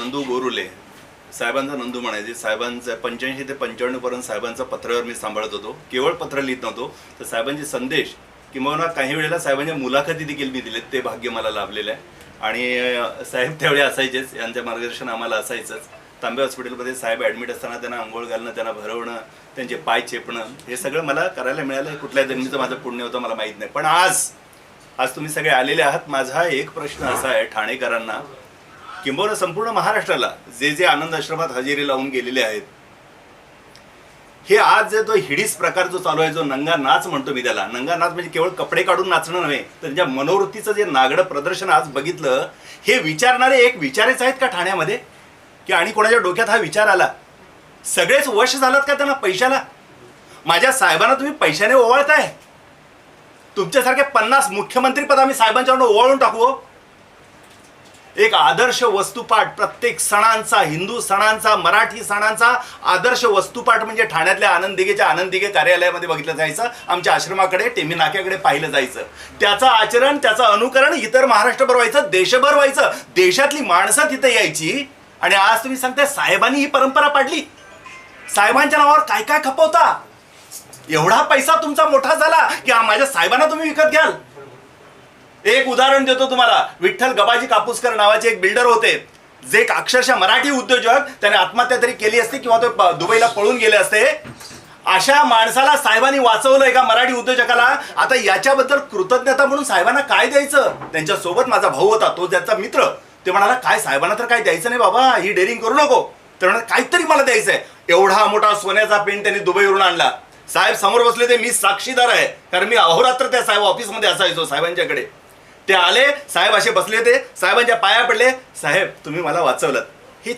नंदू गोरुले. साहेबांचा नंदू म्हणायचे. साहेबांचा पंच्याऐंशी ते पंच्याण्णव पर्यंत पत्रावर मी सांभाळत होतो. केवळ पत्र लिहित नव्हतो. तर साहेबांचे संदेश किंवा काही वेळेला साहेबांच्या मुलाखती देखील मी दिलेत. ते भाग्य मला लाभलेलं आहे. आणि साहेब त्यावेळी असायचेच. यांचं मार्गदर्शन आम्हाला असायचंच. तांबे हॉस्पिटलमध्ये साहेब ॲडमिट असताना त्यांना आंघोळ घालणं त्यांना भरवणं त्यांचे पाय चेपणं हे सगळं मला करायला मिळालं. कुठल्या जन्मीचं माझं पुण्य होतं मला माहीत नाही. पण आज आज तुम्ही सगळे आलेले आहात. माझा एक प्रश्न असा आहे ठाणेकरांना. किंबहुना संपूर्ण महाराष्ट्राला जे जे आनंद आश्रमात हजेरी लावून गेलेले आहेत. हे आज जे तो हिडीस प्रकार जो चालू आहे जो नंगा नाच म्हणतो मी त्याला नंगा नाच म्हणजे केवळ कपडे काढून नाचणं नव्हे तर त्यांच्या मनोवृत्तीचं जे नागडं प्रदर्शन आज बघितलं हे विचारणारे एक विचारेच आहेत का ठाण्यामध्ये? की आणि कोणाच्या डोक्यात हा विचार आला? सगळेच वश झालात का त्यांना पैशाला? माझ्या साहेबांना तुम्ही पैशाने ओवाळताय. तुमच्यासारखे पन्नास मुख्यमंत्री पद आम्ही साहेबांच्यावर ओवाळून टाकू हो. एक आदर्श वस्तुपाठ प्रत्येक सणांचा हिंदू सणांचा मराठी सणांचा आदर्श वस्तुपाठ म्हणजे ठाण्यातल्या आनंद दिगेच्या आनंद दिगे कार्यालयामध्ये बघितलं जायचं आमच्या आश्रमाकडे टेमी नाक्याकडे पाहिलं जायचं. त्याचं आचरण त्याचं अनुकरण इतर महाराष्ट्रभर व्हायचं देशभर व्हायचं देशातली माणसं तिथे यायची आणि आज तुम्ही सांगताय साहेबांनी ही परंपरा पाडली. साहेबांच्या नावावर काय काय खपवता? एवढा पैसा तुमचा मोठा झाला की माझ्या साहेबांना तुम्ही विकत घ्याल. एक उदाहरण देतो तुम्हाला. विठ्ठल गबाजी कापूसकर नावाचे एक बिल्डर होते. जे एक अक्षरशः मराठी उद्योजक त्याने आत्महत्या तरी केली असते किंवा तो दुबईला पळून गेले असते. अशा माणसाला साहेबांनी वाचवलं एका मराठी उद्योजकाला? आता याच्याबद्दल कृतज्ञता म्हणून साहेबांना काय द्यायचं? त्यांच्यासोबत माझा भाऊ होता तो ज्याचा मित्र. ते म्हणाला काय साहेबांना तर काय द्यायचं नाही बाबा? ही डेअरिंग करू नको. तर म्हणाला काहीतरी मला द्यायचंय. एवढा मोठा सोन्याचा पेन त्यांनी दुबईवरून आणला. साहेब समोर बसले ते मी साक्षीदार आहे. कारण मी अहोरात्र त्या साहेब ऑफिसमध्ये असायचो साहेबांच्याकडे. ते आले साहेब असे बसले होते. साहेबांच्या पाया पडले. साहेब तुम्ही मला वाचवलं. हे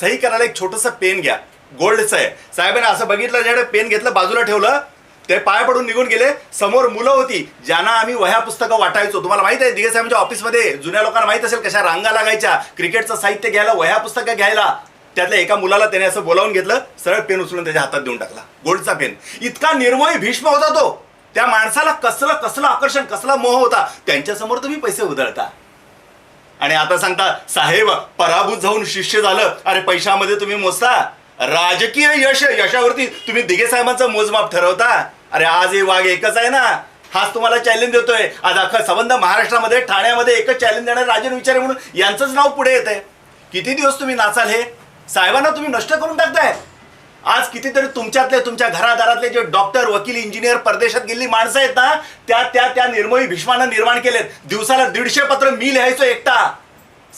सही करायला एक छोटंसं पेन घ्या. गोल्डचं आहे. साहेबांनी असं बघितलं ज्याकडे पेन घेतलं बाजूला ठेवलं ते पाय पडून निघून गेले. समोर मुलं होती ज्यांना आम्ही वह्या पुस्तकं वाटायचो. तुम्हाला माहीत आहे दिगे साहेबांच्या ऑफिसमध्ये जुन्या लोकांना माहीत असेल कशा रांगा लागायच्या क्रिकेटचं साहित्य घ्यायला वह्या पुस्तकं घ्यायला. त्यातल्या एका मुलाला त्याने असं बोलावून घेतलं सरळ पेन उचलून त्याच्या हातात देऊन टाकला. गोल्डचा पेन. इतका निर्मोही भीष्म होता तो. त्या माणसाला कसलं कसलं आकर्षण कसला मोह होता त्यांच्यासमोर तुम्ही पैसे उधळता. आणि आता सांगता साहेब पराभूत जाऊन शिष्य झालं अरे पैशामध्ये तुम्ही मोजता. राजकीय यश यशावरती तुम्ही दिघे साहेबांचं मोजमाप ठरवता. अरे आज हे वाघ एकच आहे ना. हाच तुम्हाला चॅलेंज देतोय. आज अख्खा संबंध महाराष्ट्रामध्ये ठाण्यामध्ये एकच चॅलेंज देणार राजन विचारे म्हणून यांचंच नाव पुढे येत आहे किती दिवस तुम्ही नाचाल हे? साहेबांना तुम्ही नष्ट करून टाकताय. आज कितीतरी तुमच्यातले तुमच्या घरादारातले जे डॉक्टर वकील इंजिनियर परदेशात गेलेली माणसं आहेत ना त्या त्या त्या निर्मोही भीष्मानं निर्माण केलेत. दिवसाला दीडशे पत्र मी लिहायचो एकटा.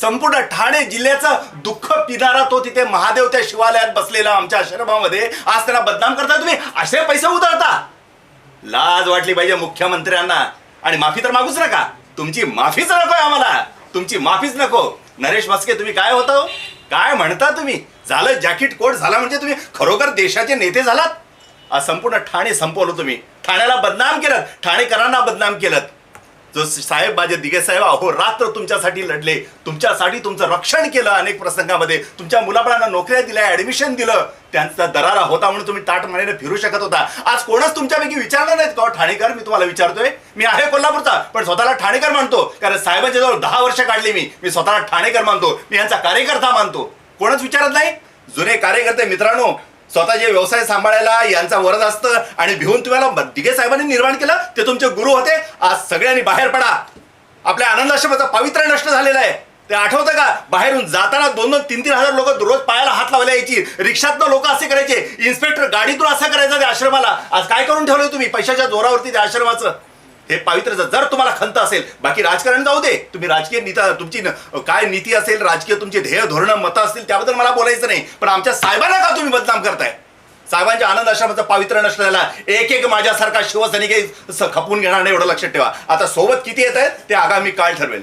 संपूर्ण ठाणे जिल्ह्याचं दुःख पिणारा तो तिथे महादेव त्या शिवालयात बसलेला आमच्या आश्रमामध्ये. आज त्यांना बदनाम करता तुम्ही? असे पैसे उधळता. लाज वाटली पाहिजे मुख्यमंत्र्यांना. आणि माफी तर मागूच नका. तुमची माफीच नकोय आम्हाला. तुमची माफीच नको. नरेश मस्के तुम्ही काय होता हो? काय म्हणता तुम्ही? झालं जॅकेट कोट झाला म्हणजे तुम्ही खरोखर देशाचे नेते झालात? संपूर्ण ठाणे संपवलं तुम्ही. ठाण्याला बदनाम केलं ठाणेकरांना बदनाम केलं. जो साहेब माझे दिगे साहेब अहो रात्र तुमच्यासाठी लढले. तुमच्यासाठी तुमचं रक्षण केलं अनेक प्रसंगामध्ये. तुमच्या मुलाबाळांना नोकऱ्या दिल्या ऍडमिशन दिलं. त्यांचा दरारा होता म्हणून तुम्ही ताट ताटमानेने फिरू शकत होता. आज कोणच तुमच्यापैकी विचारलं नाहीत का? ठाणेकर मी तुम्हाला विचारतोय. मी आहे कोल्हापूरचा पण स्वतःला ठाणेकर मानतो कारण साहेबांच्या जवळ दहा वर्ष काढली मी. मी स्वतःला ठाणेकर मानतो मी यांचा कार्यकर्ता मानतो. कोणच विचारत नाही? जुने कार्यकर्ते मित्रांनो स्वतःचे व्यवसाय सांभाळायला यांचा वरद असतं आणि भिवून तुम्हाला दिगे साहेबांनी निर्माण केलं ते तुमचे गुरु होते. आज सगळ्यांनी बाहेर पडा. आपल्या आनंदाश्रमाचा पवित्र नष्ट झालेला आहे. ते आठवतं का? बाहेरून जाताना दोन दोन तीन तीन हजार लोक रोज पायाला हात लावल्या यायची. रिक्षातनं लोक असे करायचे. इन्स्पेक्टर गाडीतून असा करायचा त्या आश्रमाला. आज काय करून ठेवलंय तुम्ही? पैशाच्या जोरावरती त्या आश्रमाचं? हे पावित्र जर तुम्हाला खंत असेल बाकी राजकारण जाऊ दे. तुम्ही राजकीय नीता तुमची काय नीती असेल राजकीय तुमचे ध्येय धोरणं मतं असतील त्याबद्दल मला बोलायचं नाही. पण आमच्या साहेबांना का तुम्ही बदनाम करताय? साहेबांच्या आनंद आश्रमाचं पावित्र्य नष्ट झाला. एक एक माझ्यासारखा शिवसैनिक खपून घेणार नाही एवढं लक्षात ठेवा. आता सोबत किती येत आहेत ते आगामी काळ ठरवेल.